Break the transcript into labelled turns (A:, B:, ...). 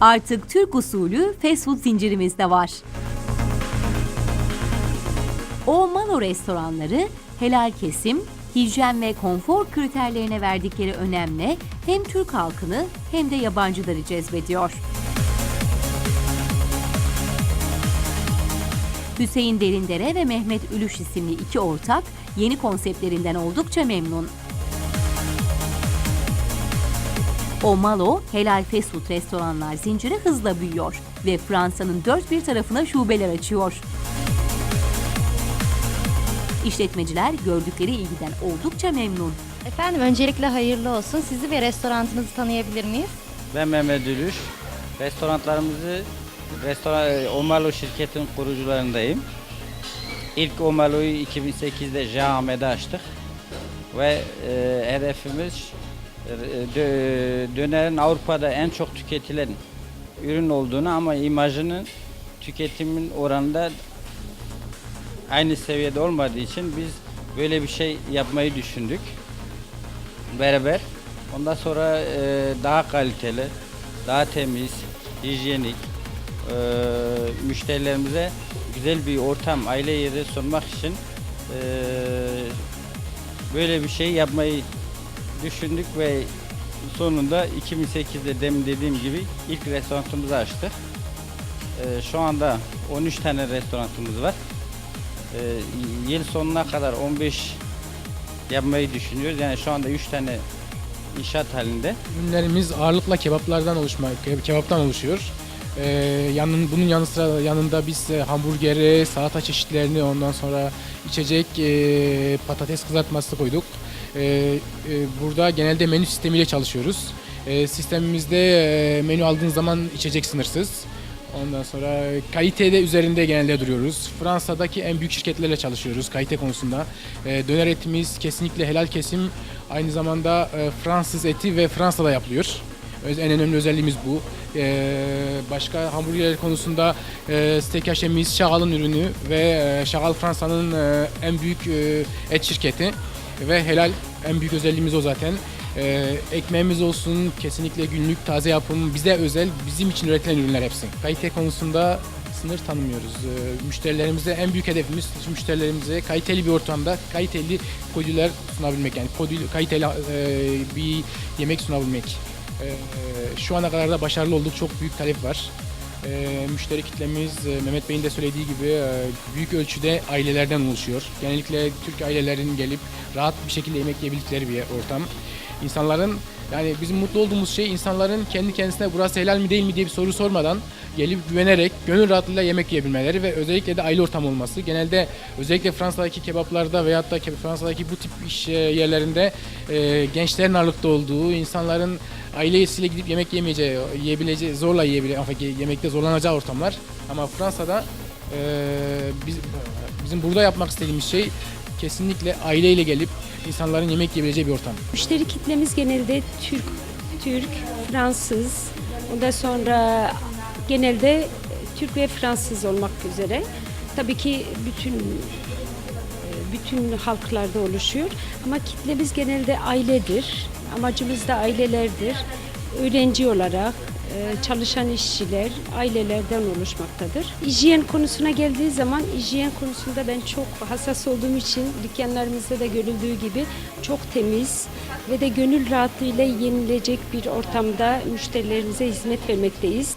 A: Artık Türk usulü fast food zincirimiz de var. O Malo restoranları helal kesim, hijyen ve konfor kriterlerine verdikleri önemle hem Türk halkını hem de yabancıları cezbediyor. Hüseyin Derindere ve Mehmet Ülüş isimli iki ortak yeni konseptlerinden oldukça memnun. O Malo, helal fast food restoranlar zinciri hızla büyüyor ve Fransa'nın dört bir tarafına şubeler açıyor. İşletmeciler gördükleri ilgiden oldukça memnun.
B: Efendim öncelikle hayırlı olsun. Sizi ve restoranınızı tanıyabilir miyiz?
C: Ben Mehmet Ülüş. Restoranlarımızı Restoran Omalo şirketin kurucularındayım. İlk Omalo'yu 2008'de Jean açtık. Ve e, hedefimiz e, dönerin Avrupa'da en çok tüketilen ürün olduğunu ama imajının tüketimin oranında aynı seviyede olmadığı için biz böyle bir şey yapmayı düşündük beraber. Ondan sonra e, daha kaliteli, daha temiz, hijyenik, e, müşterilerimize güzel bir ortam, aile yeri sunmak için e, böyle bir şey yapmayı düşündük ve sonunda 2008'de demin dediğim gibi ilk restoranımızı açtık. E, şu anda 13 tane restoranımız var. E, yıl sonuna kadar 15 yapmayı düşünüyoruz. Yani şu anda 3 tane inşaat halinde.
D: Ürünlerimiz ağırlıkla kebaplardan oluşma, ke- kebaptan oluşuyor. Ee, yanın, bunun yanı sıra yanında biz e, hamburgeri, salata çeşitlerini ondan sonra içecek e, patates kızartması koyduk. Ee, e, burada genelde menü sistemiyle çalışıyoruz. Ee, sistemimizde e, menü aldığın zaman içecek sınırsız. Ondan sonra kalitede üzerinde genelde duruyoruz. Fransa'daki en büyük şirketlerle çalışıyoruz kalite konusunda. Ee, döner etimiz kesinlikle helal kesim. Aynı zamanda e, Fransız eti ve Fransa'da yapılıyor. En önemli özelliğimiz bu. Ee, başka hamburger konusunda e, Steak HM'imiz Chagall'ın ürünü ve e, Fransa'nın e, en büyük e, et şirketi ve helal en büyük özelliğimiz o zaten. Ee, ekmeğimiz olsun kesinlikle günlük taze yapım bize özel bizim için üretilen ürünler hepsi. Kalite konusunda sınır tanımıyoruz. Ee, müşterilerimize en büyük hedefimiz müşterilerimize kaliteli bir ortamda kaliteli kodüler sunabilmek yani kodül, kaliteli e, bir yemek sunabilmek. Ee, şu ana kadar da başarılı olduk. Çok büyük talep var. Ee, müşteri kitlemiz e, Mehmet Bey'in de söylediği gibi e, büyük ölçüde ailelerden oluşuyor. Genellikle Türk ailelerin gelip rahat bir şekilde yemek yiyebildikleri bir ortam. İnsanların yani bizim mutlu olduğumuz şey insanların kendi kendisine burası helal mi değil mi diye bir soru sormadan gelip güvenerek gönül rahatlığıyla yemek yiyebilmeleri ve özellikle de aile ortamı olması. Genelde özellikle Fransa'daki kebaplarda veyahut da Fransa'daki bu tip iş e, yerlerinde e, gençlerin ağırlıkta olduğu, insanların ailesiyle gidip yemek yemeyeceği, yiyebileceği, zorla yiyebileceği, yemekte zorlanacağı ortamlar. Ama Fransa'da e, biz, bizim burada yapmak istediğimiz şey kesinlikle aileyle gelip insanların yemek yiyebileceği bir ortam.
E: Müşteri kitlemiz genelde Türk, Türk, Fransız, ondan sonra genelde Türk ve Fransız olmak üzere. Tabii ki bütün bütün halklarda oluşuyor ama kitlemiz genelde ailedir. Amacımız da ailelerdir. Öğrenci olarak çalışan işçiler ailelerden oluşmaktadır. Hijyen konusuna geldiği zaman hijyen konusunda ben çok hassas olduğum için dükkanlarımızda da görüldüğü gibi çok temiz ve de gönül rahatlığıyla yenilecek bir ortamda müşterilerimize hizmet vermekteyiz.